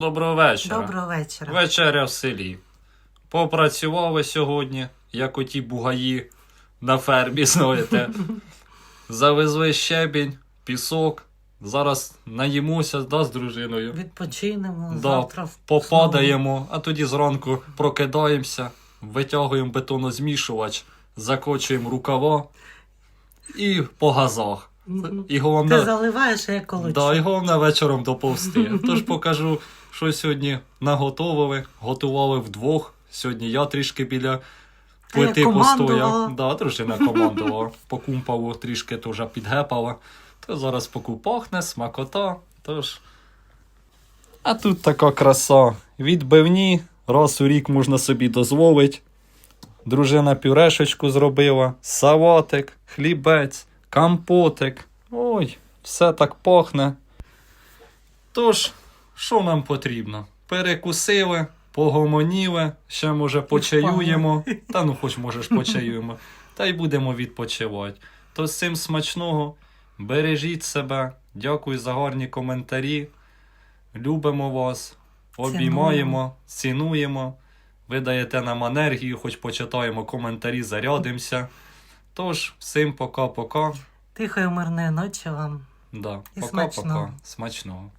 Доброго вечора. Доброго вечора. Вечеря в селі. Попрацювали сьогодні, як оті бугаї на фермі, знаєте. Завезли щебінь, пісок. Зараз наїмося да, з дружиною. Відпочинемо Да, завтра. Попадаємо, а тоді зранку прокидаємося, витягуємо бетонозмішувач, закочуємо рукава і по газах. І Ти заливаєш, а я колочу. да, і головне вечором доповзти. Тож покажу, що сьогодні наготовили. Готували вдвох. Сьогодні я трішки біля плити постояв. Да, дружина командувала. По трішки теж підгепала. То зараз поку пахне, смакота. Тож. А тут така краса. Відбивні, раз у рік можна собі дозволити. Дружина пюрешечку зробила, салатик, хлібець, компотик. Ой, все так пахне. Тож, що нам потрібно? Перекусили, погомоніли, ще може почаюємо. Та ну хоч можеш почаюємо. Та й будемо відпочивати. То з цим смачного. Бережіть себе. Дякую за гарні коментарі. Любимо вас, обіймаємо, цінуємо. Ви даєте нам енергію, хоч почитаємо коментарі, зарядимося. Тож, всім пока-пока. Тихої мирної ночі вам. Да, І пока-пока. смачного. Смачного.